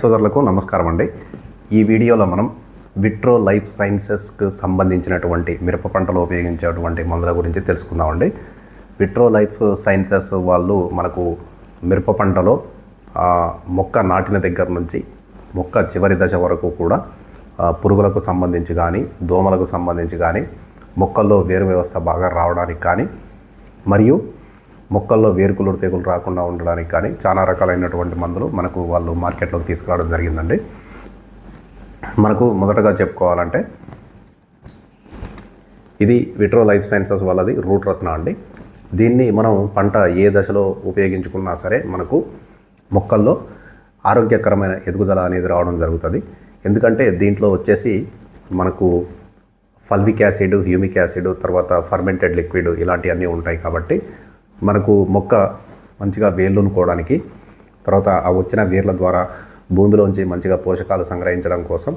సోదరులకు నమస్కారం అండి. ఈ వీడియోలో మనం విట్రో లైఫ్ సైన్సెస్కి సంబంధించినటువంటి మిరప పంటలో ఉపయోగించేటువంటి మందుల గురించి తెలుసుకుందామండి విట్రో లైఫ్ సైన్సెస్ వాళ్ళు మనకు మిరప పంటలో మొక్క నాటిన దగ్గర నుంచి మొక్క చివరి దశ వరకు కూడా పురుగులకు సంబంధించి కానీ దోమలకు సంబంధించి కానీ మొక్కల్లో వేరు వ్యవస్థ బాగా రావడానికి కానీ మరియు మొక్కల్లో వేరుకులు తెగులు రాకుండా ఉండడానికి కానీ చాలా రకాలైనటువంటి మందులు మనకు వాళ్ళు మార్కెట్లోకి తీసుకురావడం జరిగిందండి. మనకు మొదటగా చెప్పుకోవాలంటే ఇది విట్రో లైఫ్ సైన్సెస్ వాళ్ళది రూట్ రత్న అండి. దీన్ని మనం పంట ఏ దశలో ఉపయోగించుకున్నా సరే మనకు మొక్కల్లో ఆరోగ్యకరమైన ఎదుగుదల అనేది రావడం జరుగుతుంది. ఎందుకంటే దీంట్లో వచ్చేసి మనకు ఫల్విక్ యాసిడ్ హ్యూమిక్ యాసిడ్ తర్వాత ఫర్మెంటెడ్ లిక్విడ్ ఇలాంటివన్నీ ఉంటాయి కాబట్టి మనకు మొక్క మంచిగా వేర్లునుకోవడానికి తర్వాత ఆ వచ్చిన వేర్ల ద్వారా భూమిలోంచి మంచిగా పోషకాలు సంగ్రహించడం కోసం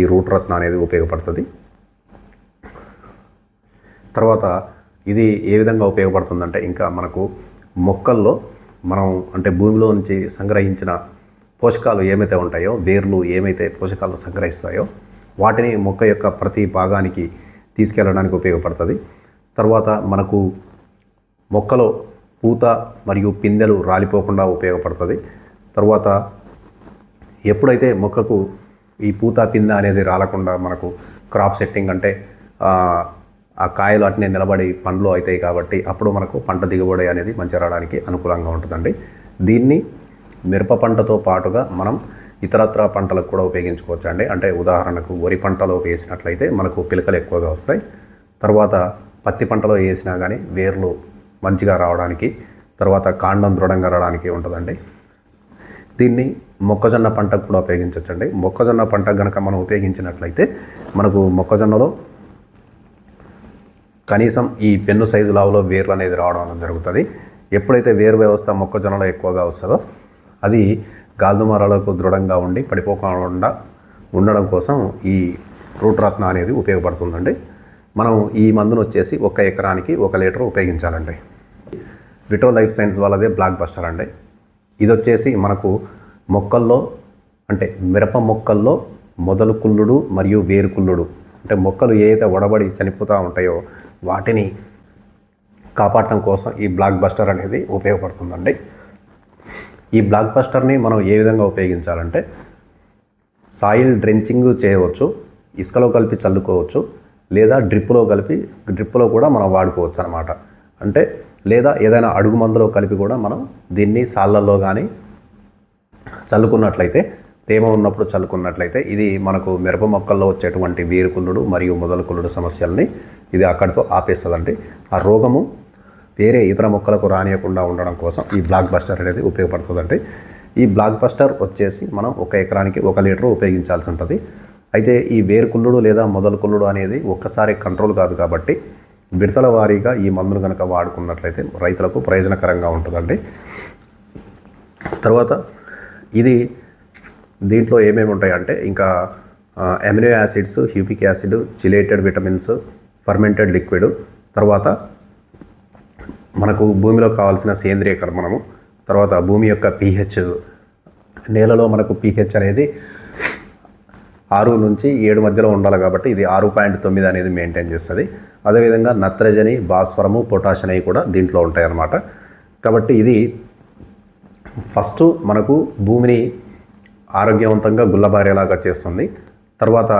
ఈ రూట్ రత్న అనేది ఉపయోగపడుతుంది. తర్వాత ఇది ఏ విధంగా ఉపయోగపడుతుందంటే ఇంకా మనకు మొక్కల్లో మనం అంటే భూమిలో నుంచి సంగ్రహించిన పోషకాలు ఏమైతే ఉంటాయో వేర్లు ఏమైతే పోషకాలు సంగ్రహిస్తాయో వాటిని మొక్క యొక్క ప్రతి భాగానికి తీసుకెళ్ళడానికి ఉపయోగపడుతుంది. తర్వాత మనకు మొక్కలో పూత మరియు పిందెలు రాలిపోకుండా ఉపయోగపడుతుంది. తర్వాత ఎప్పుడైతే మొక్కకు ఈ పూత పింద అనేది రాలకుండా మనకు క్రాప్ సెట్టింగ్ అంటే ఆ, కాయలు అట్నే నిలబడి పండ్లు అవుతాయి కాబట్టి అప్పుడు మనకు పంట దిగుబడి అనేది మంచి రావడానికి అనుకూలంగా ఉంటుందండి. దీన్ని మిరప పంటతో పాటుగా మనం ఇతరత్ర పంటలకు కూడా ఉపయోగించుకోవచ్చు అండి. అంటే ఉదాహరణకు వరి పంటలో వేసినట్లయితే మనకు పిలకలు ఎక్కువగా వస్తాయి. తర్వాత పత్తి పంటలో వేసినా కానీ వేర్లు మంచిగా రావడానికి తర్వాత కాండం దృఢంగా రావడానికి ఉంటుందండి. దీన్ని మొక్కజొన్న పంటకు కూడా ఉపయోగించవచ్చండి మొక్కజొన్న పంట కనుక మనం ఉపయోగించినట్లయితే మనకు మొక్కజొన్నలో కనీసం ఈ పెన్ను సైజు లావులో వేర్లు అనేది రావడం జరుగుతుంది. ఎప్పుడైతే వేరు వ్యవస్థ మొక్కజొన్నలో ఎక్కువగా వస్తుందో అది గాల్దుమారాలకు దృఢంగా ఉండి పడిపోకుండా ఉండడం కోసం ఈ రూట్ రత్న అనేది ఉపయోగపడుతుందండి. మనం ఈ మందును వచ్చేసి ఒక ఎకరానికి ఒక లీటర్ ఉపయోగించాలండి. విటో లైఫ్ సైన్స్ వాళ్ళదే బ్లాక్ బస్టర్ అండి. ఇది వచ్చేసి మనకు మొక్కల్లో అంటే మిరప మొక్కల్లో మొదలు కుళ్ళుడు మరియు వేరు కుళ్ళుడు అంటే మొక్కలు ఏదైతే వడబడి చనిపోతూ ఉంటాయో వాటిని కాపాడటం కోసం ఈ బ్లాక్ బస్టర్ అనేది ఉపయోగపడుతుందండి. ఈ బ్లాక్ బస్టర్ని మనం ఏ విధంగా ఉపయోగించాలంటే సాయిల్ డ్రెంచింగ్ చేయవచ్చు ఇసుకలో కలిపి చల్లుకోవచ్చు లేదా డ్రిప్పులో కలిపి డ్రిప్పులో కూడా మనం వాడుకోవచ్చు అనమాట అంటే లేదా ఏదైనా అడుగు మందులో కలిపి కూడా మనం దీన్ని సాళ్ళల్లో కానీ చల్లుకున్నట్లయితే తేమ ఉన్నప్పుడు చల్లుకున్నట్లయితే ఇది మనకు మిరప మొక్కల్లో వచ్చేటువంటి వేరుకుళ్ళుడు మరియు మొదలుకుళ్ళుడు సమస్యల్ని ఇది అక్కడితో ఆపేస్తుందండి. ఆ రోగము వేరే ఇతర మొక్కలకు రానియకుండా ఉండడం కోసం ఈ బ్లాక్ బస్టర్ అనేది ఉపయోగపడుతుందండి. ఈ బ్లాక్ బస్టర్ వచ్చేసి మనం ఒక ఎకరానికి ఒక లీటర్ ఉపయోగించాల్సి ఉంటుంది. అయితే ఈ వేరుకుళ్ళుడు లేదా మొదలుకుళ్ళుడు అనేది ఒక్కసారి కంట్రోల్ కాదు కాబట్టి విడతల వారీగా ఈ మందును కనుక వాడుకున్నట్లయితే రైతులకు ప్రయోజనకరంగా ఉంటుందండి. తర్వాత ఇది దీంట్లో ఏమేమి ఉంటాయంటే ఇంకా amino acids humic acid chelated vitamins fermented liquid తర్వాత మనకు భూమిలో కావాల్సిన సేంద్రియ కర్మణము తర్వాత భూమి యొక్క పీహెచ్ నేలలో మనకు పీహెచ్ అనేది ఆరు నుంచి ఏడు మధ్యలో ఉండాలి కాబట్టి ఇది ఆరు పాయింట్ తొమ్మిది అనేది మెయింటైన్ చేస్తుంది. అదేవిధంగా నత్రజని భాస్వరము పొటాష్ అనేవి కూడా దీంట్లో ఉంటాయి అన్నమాట కాబట్టి ఇది ఫస్ట్ మనకు భూమిని ఆరోగ్యవంతంగా గుల్లబారేలాగా చేస్తుంది. తర్వాత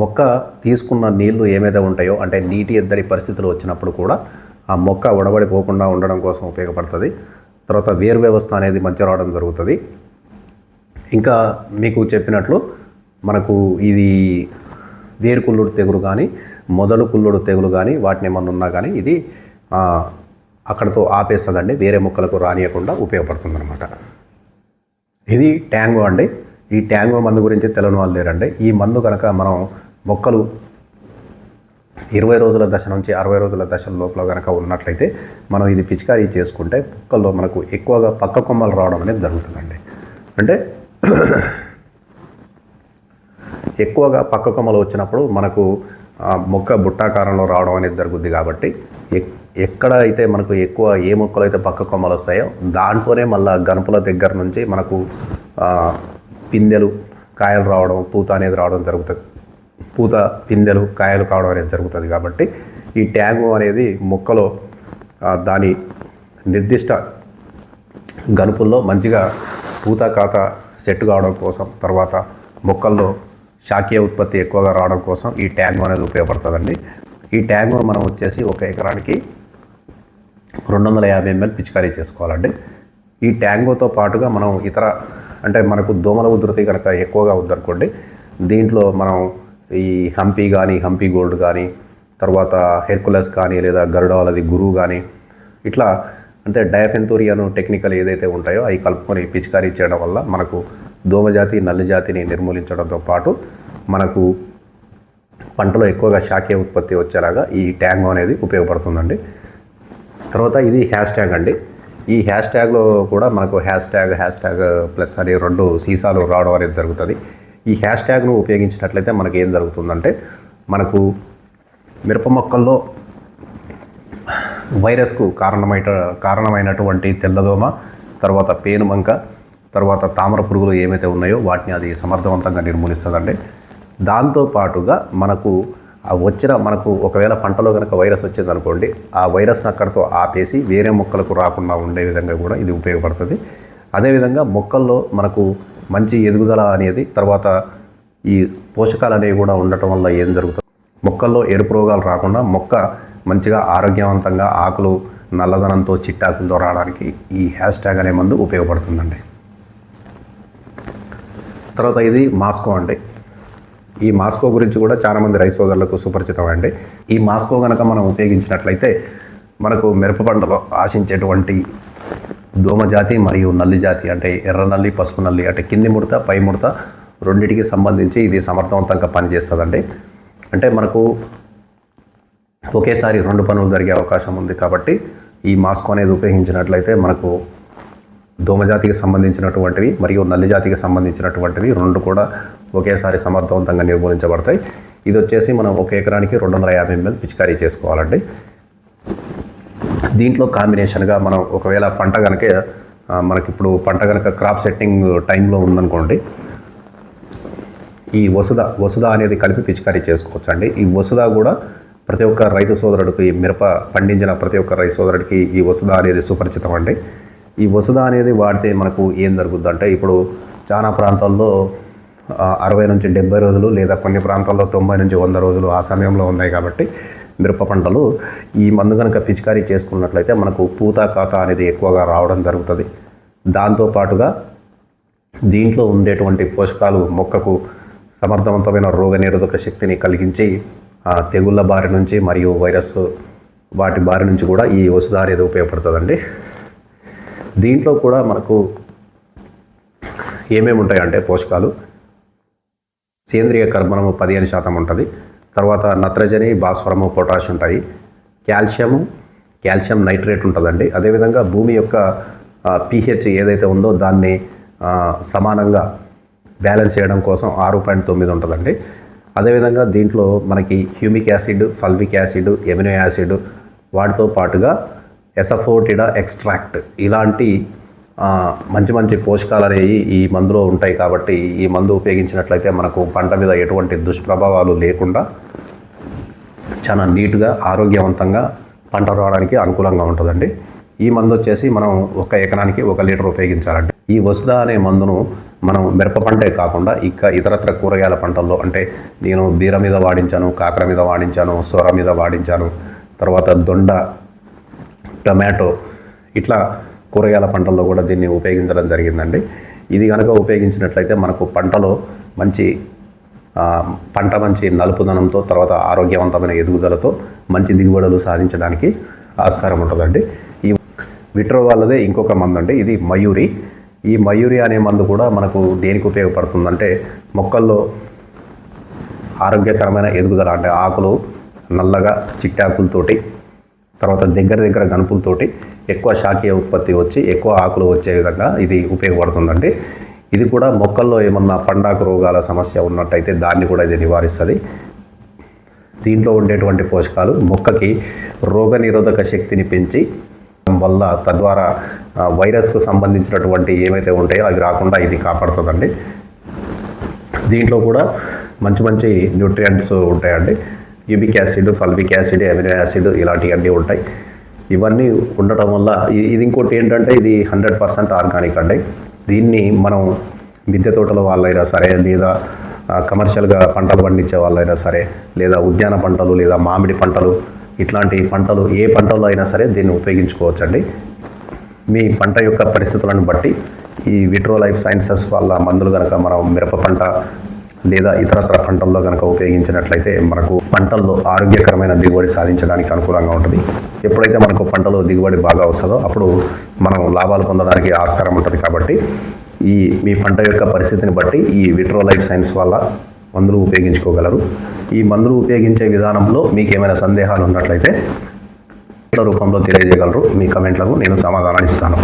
మొక్క తీసుకున్న నీళ్ళు ఏమైతే ఉంటాయో అంటే నీటి ఎద్దడి పరిస్థితులు వచ్చినప్పుడు కూడా ఆ మొక్క ఉడబడిపోకుండా ఉండడం కోసం ఉపయోగపడుతుంది. తర్వాత వేరు వ్యవస్థ అనేది మంచి రావడం జరుగుతుంది. ఇంకా మీకు చెప్పినట్లు మనకు ఇది వేరుకుళ్ళుడు తెగులు కానీ మొదలు కుళ్ళుడు తెగులు కానీ వాటిని ఏమన్నా ఉన్నా కానీ ఇది అక్కడతో ఆపేస్తుందండి. వేరే మొక్కలకు రానియకుండా ఉపయోగపడుతుంది అనమాట ఇది ట్యాంగో అండి. ఈ ట్యాంగో మందు గురించి తెలియని వాళ్ళు లేరండి. ఈ మందు కనుక మనం మొక్కలు ఇరవై రోజుల దశ నుంచి అరవై రోజుల దశ లోపల కనుక ఉన్నట్లయితే మనం ఇది పిచికారీ చేసుకుంటే మొక్కల్లో మనకు ఎక్కువగా పక్క కొమ్మలు రావడం అనేది జరుగుతుందండి. అంటే ఎక్కువగా పక్క కొమ్మలు వచ్చినప్పుడు మనకు మొక్క బుట్టాకారంలో రావడం అనేది జరుగుద్ది కాబట్టి ఎక్- ఎక్కడ అయితే మనకు ఎక్కువ ఏ మొక్కలు అయితే పక్క కొమ్మలు వస్తాయో దాంట్లోనే మళ్ళీ గనుపుల దగ్గర నుంచి మనకు పిందెలు కాయలు రావడం పూత అనేది రావడం జరుగుతుంది. పూత పిందెలు కాయలు కావడం అనేది జరుగుతుంది కాబట్టి ఈ ట్యాంగు అనేది మొక్కలో దాని నిర్దిష్ట గనుపుల్లో మంచిగా పూత కాత సెట్ కావడం కోసం తర్వాత మొక్కల్లో శాఖీయ ఉత్పత్తి ఎక్కువగా రావడం కోసం ఈ ట్యాంగ్ అనేది ఉపయోగపడుతుందండి. ఈ ట్యాంగ్ మనం వచ్చేసి ఒక ఎకరానికి రెండు వందల యాభై ఎంఎల్ పిచికారీ చేసుకోవాలండి. ఈ ట్యాంగోతో పాటుగా మనం ఇతర అంటే మనకు దోమల ఉధృతి కనుక ఎక్కువగా ఉందనుకోండి దీంట్లో మనం ఈ హంపీ కానీ హంపీ గోల్డ్ కానీ తర్వాత హెర్కులస్ కానీ లేదా గరుడవాలది గురువు కానీ ఇట్లా అంటే డయాఫెంతోరియన్ టెక్నికల్ ఏదైతే ఉంటాయో అవి కలుపుకొని పిచికారీ చేయడం వల్ల మనకు దోమజాతి నల్లి జాతిని నిర్మూలించడంతో పాటు మనకు పంటలో ఎక్కువగా శాఖీయ ఉత్పత్తి వచ్చేలాగా ఈ ట్యాంగ్ అనేది ఉపయోగపడుతుందండి. తర్వాత ఇది హ్యాష్ ట్యాగ్ అండి. ఈ హ్యాష్ ట్యాగ్లో కూడా మనకు hashtag hashtag plus అనే రెండు సీసాలు రావడం అనేది జరుగుతుంది. ఈ హ్యాష్ ట్యాగ్ను ఉపయోగించినట్లయితే మనకి ఏం జరుగుతుందంటే మనకు మిరప మొక్కల్లో వైరస్కు కారణమైన కారణమైనటువంటి తెల్లదోమ తర్వాత పేనుమంక తర్వాత తామర పురుగులు ఏమైతే ఉన్నాయో వాటిని అది సమర్థవంతంగా నిర్మూలిస్తుందండి. దాంతో పాటుగా మనకు వచ్చిన మనకు ఒకవేళ పంటలో కనుక వైరస్ వచ్చిందనుకోండి ఆ వైరస్ని అక్కడితో ఆపేసి వేరే మొక్కలకు రాకుండా ఉండే విధంగా కూడా ఇది ఉపయోగపడుతుంది. అదేవిధంగా మొక్కల్లో మనకు మంచి ఎదుగుదల అనేది తర్వాత ఈ పోషకాలు అనేవి కూడా ఉండటం వల్ల ఏం జరుగుతుంది? మొక్కల్లో ఎరుపు రోగాలు రాకుండా మొక్క మంచిగా ఆరోగ్యవంతంగా ఆకులు నల్లదనంతో చిట్టాకులతో రావడానికి ఈ హ్యాష్ ట్యాగ్ అనే మందు ఉపయోగపడుతుందండి. తర్వాత ఇది మాస్కో అండి. ఈ మాస్కో గురించి కూడా చాలామంది రైస్ సోదరులకు సుపరిచితం అండి. ఈ మాస్కో కనుక మనం ఉపయోగించినట్లయితే మనకు మిరప పంటలో ఆశించేటువంటి దోమ జాతి మరియు నల్లి జాతి అంటే ఎర్ర నల్లి పసుపు నల్లి అంటే కింది ముడత పై ముడత రెండింటికి సంబంధించి ఇది సమర్థవంతంగా పనిచేస్తుందండి. అంటే మనకు ఒకేసారి రెండు పనులు జరిగే అవకాశం ఉంది కాబట్టి ఈ మాస్క్ అనేది ఉపయోగించినట్లయితే మనకు దోమజాతికి సంబంధించినటువంటివి మరియు నల్లి జాతికి సంబంధించినటువంటివి రెండు కూడా ఒకేసారి సమర్థవంతంగా నిర్మూలించబడతాయి. ఇది వచ్చేసి మనం ఒక ఎకరానికి రెండు వందల యాభై ఎంఎల్ పిచికారీ చేసుకోవాలండి. దీంట్లో కాంబినేషన్గా మనం ఒకవేళ పంట కనుక మనకిప్పుడు పంట కనుక క్రాప్ సెట్టింగ్ టైంలో ఉందనుకోండి ఈ వసుద వసుద అనేది కలిపి పిచికారీ చేసుకోవచ్చు అండి ఈ వసుద కూడా ప్రతి ఒక్క రైతు సోదరుడికి మిరప పండించిన ప్రతి ఒక్క రైతు సోదరుడికి ఈ వసుద అనేది సుపరిచితం అండి ఈ వసుద అనేది వాడితే మనకు ఏం జరుగుద్ది అంటే ఇప్పుడు చాలా ప్రాంతాల్లో అరవై నుంచి డెబ్బై రోజులు లేదా కొన్ని ప్రాంతాల్లో తొంభై నుంచి వంద రోజులు ఆ సమయంలో ఉన్నాయి కాబట్టి మిరప పంటలు ఈ మందు కనుక పిచికారీ చేసుకున్నట్లయితే మనకు పూత కాత అనేది ఎక్కువగా రావడం జరుగుతుంది. దాంతోపాటుగా దీంట్లో ఉండేటువంటి పోషకాలు మొక్కకు సమర్థవంతమైన రోగనిరోధక శక్తిని కలిగించి తెగుళ్ళ బారి నుంచి మరియు వైరస్ వాటి బారి నుంచి కూడా ఈ ఔషధ అనేది ఉపయోగపడుతుందండి. దీంట్లో కూడా మనకు ఏమేమి ఉంటాయంటే పోషకాలు? సేంద్రియ కర్బనము పదిహేను శాతం ఉంటుంది. తర్వాత నత్రజని భాస్వరము పొటాష్ ఉంటాయి. కాల్షియము కాల్షియం నైట్రేట్ ఉంటుందండి. అదేవిధంగా భూమి యొక్క పీహెచ్ ఏదైతే ఉందో దాన్ని సమానంగా బ్యాలెన్స్ చేయడం కోసం ఆరు పాయింట్ తొమ్మిది ఉంటుందండి. అదేవిధంగా దీంట్లో మనకి humic acid fulvic acid amino acid వాటితో పాటుగా ఎసఫోటిడా ఎక్స్ట్రాక్ట్. ఇలాంటి మంచి మంచి పోషకాలు అనేవి ఈ మందులో ఉంటాయి కాబట్టి ఈ మందు ఉపయోగించినట్లయితే మనకు పంట మీద ఎటువంటి దుష్ప్రభావాలు లేకుండా చాలా నీట్గా ఆరోగ్యవంతంగా పంట రావడానికి అనుకూలంగా ఉంటుందండి. ఈ మందు వచ్చేసి మనం ఒక ఎకరానికి ఒక లీటర్ ఉపయోగించాలండి. ఈ వసుద అనే మందును మనం మిరప పంటే కాకుండా ఇంకా ఇతరత్ర కూరగాయల పంటల్లో అంటే నేను బీర మీద వాడించాను కాకర మీద వాడించాను సొర మీద వాడించాను తర్వాత దొండ టొమాటో ఇట్లా కూరగాయల పంటల్లో కూడా దీన్ని ఉపయోగించడం జరిగిందండి. ఇది కనుక ఉపయోగించినట్లయితే మనకు పంటలో మంచి పంట మంచి నలుపుదనంతో తర్వాత ఆరోగ్యవంతమైన ఎదుగుదలతో మంచి దిగుబడులు సాధించడానికి ఆస్కారం ఉంటుందండి. ఈ విట్రో వాళ్ళదే ఇంకొక మందు అండి ఇది మయూరి. ఈ మయూరి అనే మందు కూడా మనకు దేనికి ఉపయోగపడుతుందంటే మొక్కల్లో ఆరోగ్యకరమైన ఎదుగుదల అంటే ఆకులు నల్లగా చిట్టాకులతోటి తర్వాత దగ్గర దగ్గర గణపులతోటి ఎక్కువ శాఖీయ ఉత్పత్తి వచ్చి ఎక్కువ ఆకులు వచ్చే విధంగా ఇది ఉపయోగపడుతుందండి. ఇది కూడా మొక్కల్లో ఏమన్నా పండాకు రోగాల సమస్య ఉన్నట్టయితే దాన్ని కూడా ఇది నివారిస్తుంది. దీంట్లో ఉండేటువంటి పోషకాలు మొక్కకి రోగనిరోధక శక్తిని పెంచి వల్ల తద్వారా వైరస్కు సంబంధించినటువంటి ఏమైతే ఉంటాయో అవి రాకుండా ఇది కాపాడుతుందండి. దీంట్లో కూడా మంచి మంచి న్యూట్రియంట్స్ ఉంటాయండి. Humic acid fulvic acid amino acid ఇలాంటివన్నీ ఉంటాయి. ఇవన్నీ ఉండటం వల్ల ఇది ఇంకోటి ఏంటంటే ఇది హండ్రెడ్ పర్సెంట్ ఆర్గానిక్ అండి. దీన్ని మనం మిద్దె తోటల వాళ్ళైనా సరే లేదా కమర్షియల్గా పంటలు పండించే వాళ్ళైనా సరే లేదా ఉద్యాన పంటలు లేదా మామిడి పంటలు ఇట్లాంటి పంటలు ఏ పంటలో అయినా సరే దీన్ని ఉపయోగించుకోవచ్చండి. మీ పంట యొక్క పరిస్థితులను బట్టి ఈ విట్రో లైఫ్ సైన్సెస్ వల్ల మందులు కనుక మనం మిరప పంట లేదా ఇతరత్ర పంటల్లో కనుక ఉపయోగించినట్లయితే మనకు పంటల్లో ఆరోగ్యకరమైన దిగుబడి సాధించడానికి అనుకూలంగా ఉంటుంది. ఎప్పుడైతే మనకు పంటలో దిగుబడి బాగా వస్తుందో అప్పుడు మనం లాభాలు పొందడానికి ఆస్కారం ఉంటుంది కాబట్టి ఈ మీ పంట యొక్క పరిస్థితిని బట్టి ఈ విట్రో లైఫ్ సైన్స్ వల్ల మందులు ఉపయోగించుకోగలరు. ఈ మందులు ఉపయోగించే విధానంలో మీకు ఏమైనా సందేహాలు ఉన్నట్లయితే రూపంలో తెలియజేయగలరు. మీ కమెంట్లకు నేను సమాధానం ఇస్తాను.